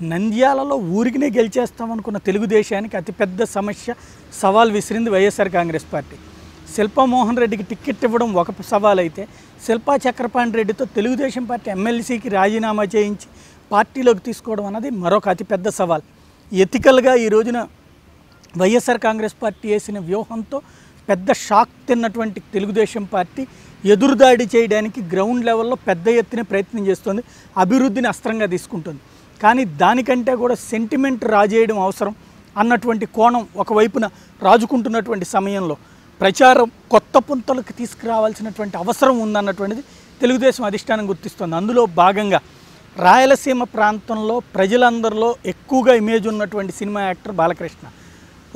నంద్యాలలో ఊరికినే గెలిచేస్తామనుకున్న తెలుగుదేశానికి అతిపెద్ద సమస్య సవాల్ విసిరింది వైఎస్ఆర్ కాంగ్రెస్ పార్టీ. శిల్పా మోహన్ రెడ్డికి టిక్కెట్ ఇవ్వడం ఒక సవాల్ అయితే శిల్పా చక్రపాణి రెడ్డితో తెలుగుదేశం పార్టీ ఎమ్మెల్సీకి రాజీనామా చేయించి పార్టీలోకి తీసుకోవడం అన్నది మరొక అతిపెద్ద సవాల్. ఎథికల్గా ఈ రోజున వైఎస్ఆర్ కాంగ్రెస్ పార్టీ వేసిన వ్యూహంతో పెద్ద షాక్ తిన్నటువంటి తెలుగుదేశం పార్టీ ఎదురుదాడి చేయడానికి గ్రౌండ్ లెవెల్లో పెద్ద ఎత్తున ప్రయత్నం చేస్తుంది అభివృద్ధిని అస్త్రంగా తీసుకుంటుంది. కానీ దానికంటే కూడా సెంటిమెంట్ రాజేయడం అవసరం అన్నటువంటి కోణం ఒకవైపున రాజుకుంటున్నటువంటి సమయంలో ప్రచారం కొత్త పుంతలకు తీసుకురావాల్సినటువంటి అవసరం ఉందన్నటువంటిది తెలుగుదేశం అధిష్టానం గుర్తిస్తుంది. అందులో భాగంగా రాయలసీమ ప్రాంతంలో ప్రజలందరిలో ఎక్కువగా ఇమేజ్ ఉన్నటువంటి సినిమా యాక్టర్ బాలకృష్ణ.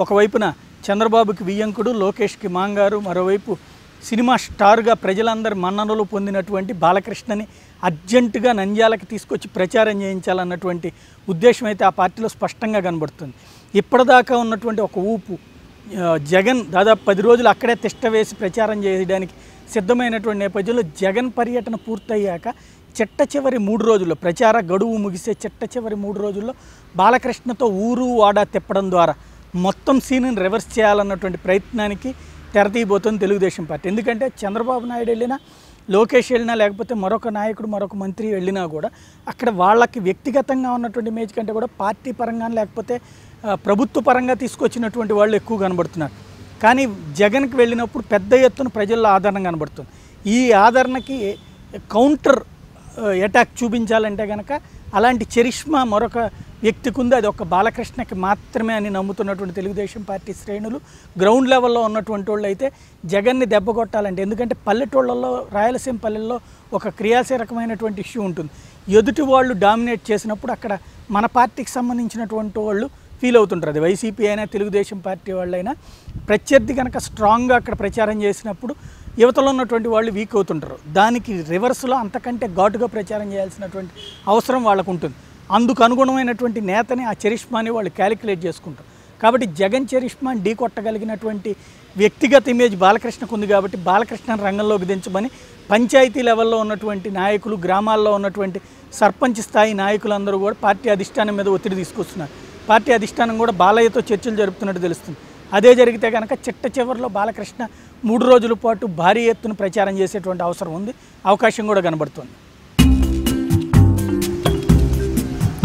ఒకవైపున చంద్రబాబుకి వియ్యంకుడు లోకేష్కి మాంగారు మరోవైపు సినిమా స్టార్గా ప్రజలందరి మన్ననలు పొందినటువంటి బాలకృష్ణని అర్జెంటుగా నంద్యాలకు తీసుకొచ్చి ప్రచారం చేయించాలన్నటువంటి ఉద్దేశం అయితే ఆ పార్టీలో స్పష్టంగా కనబడుతుంది. ఇప్పటిదాకా ఉన్నటువంటి ఒక ఊపు జగన్ దాదాపు పది రోజులు అక్కడే తిష్ట వేసి ప్రచారం చేయడానికి సిద్ధమైనటువంటి నేపథ్యంలో జగన్ పర్యటన పూర్తయ్యాక చిట్ట చివరి మూడు రోజుల్లో ప్రచార గడువు ముగిసే చిట్ట చివరి మూడు రోజుల్లో బాలకృష్ణతో ఊరు వాడా తిప్పడం ద్వారా మొత్తం సీన్ని రివర్స్ చేయాలన్నటువంటి ప్రయత్నానికి తెరతీయబోతుంది తెలుగుదేశం పార్టీ. ఎందుకంటే చంద్రబాబు నాయుడు వెళ్ళినా లోకేష్ వెళ్ళినా లేకపోతే మరొక నాయకుడు మరొక మంత్రి వెళ్ళినా కూడా అక్కడ వాళ్ళకి వ్యక్తిగతంగా ఉన్నటువంటి ఇమేజ్ కంటే కూడా పార్టీ పరంగా లేకపోతే ప్రభుత్వ పరంగా తీసుకొచ్చినటువంటి వాళ్ళు ఎక్కువ కనబడుతున్నారు. కానీ జగన్కి వెళ్ళినప్పుడు పెద్ద ఎత్తున ప్రజల్లో ఆదరణ కనబడుతుంది. ఈ ఆదరణకి కౌంటర్ అటాక్ చూపించాలంటే కనుక అలాంటి చరిష్మా మరొక వ్యక్తికి ఉంది అది ఒక బాలకృష్ణకి మాత్రమే అని నమ్ముతున్నటువంటి తెలుగుదేశం పార్టీ శ్రేణులు. గ్రౌండ్ లెవెల్లో ఉన్నటువంటి వాళ్ళు అయితే జగన్ని దెబ్బ కొట్టాలంటే ఎందుకంటే పల్లెటూళ్ళల్లో రాయలసీమ పల్లెల్లో ఒక క్రియాశీలకమైనటువంటి ఇష్యూ ఉంటుంది. ఎదుటి వాళ్ళు డామినేట్ చేసినప్పుడు అక్కడ మన పార్టీకి సంబంధించినటువంటి వాళ్ళు ఫీల్ అవుతుంటారు. అది వైసీపీ అయినా తెలుగుదేశం పార్టీ వాళ్ళైనా ప్రత్యర్థి కనుక స్ట్రాంగ్గా అక్కడ ప్రచారం చేసినప్పుడు యువతలో ఉన్నటువంటి వాళ్ళు వీక్ అవుతుంటారు. దానికి రివర్స్లో అంతకంటే ఘాటుగా ప్రచారం చేయాల్సినటువంటి అవసరం వాళ్ళకు ఉంటుంది. అందుకు అనుగుణమైనటువంటి నేతని ఆ చరిష్మాని వాళ్ళు క్యాలిక్యులేట్ చేసుకుంటారు. కాబట్టి జగన్ చరిష్మాని ఢీ కొట్టగలిగినటువంటి వ్యక్తిగత ఇమేజ్ బాలకృష్ణకు ఉంది కాబట్టి బాలకృష్ణను రంగంలోకి దించమని పంచాయతీ లెవెల్లో ఉన్నటువంటి నాయకులు గ్రామాల్లో ఉన్నటువంటి సర్పంచ్ స్థాయి నాయకులందరూ కూడా పార్టీ అధిష్టానం మీద ఒత్తిడి తీసుకొస్తున్నారు. పార్టీ అధిష్టానం కూడా బాలయ్యతో చర్చలు జరుపుతున్నట్టు తెలుస్తుంది. అదే జరిగితే కనుక చిట్ట చివరిలో బాలకృష్ణ మూడు రోజుల పాటు భారీ ఎత్తున ప్రచారం చేసేటువంటి అవసరం ఉంది. అవకాశం కూడా కనబడుతుంది.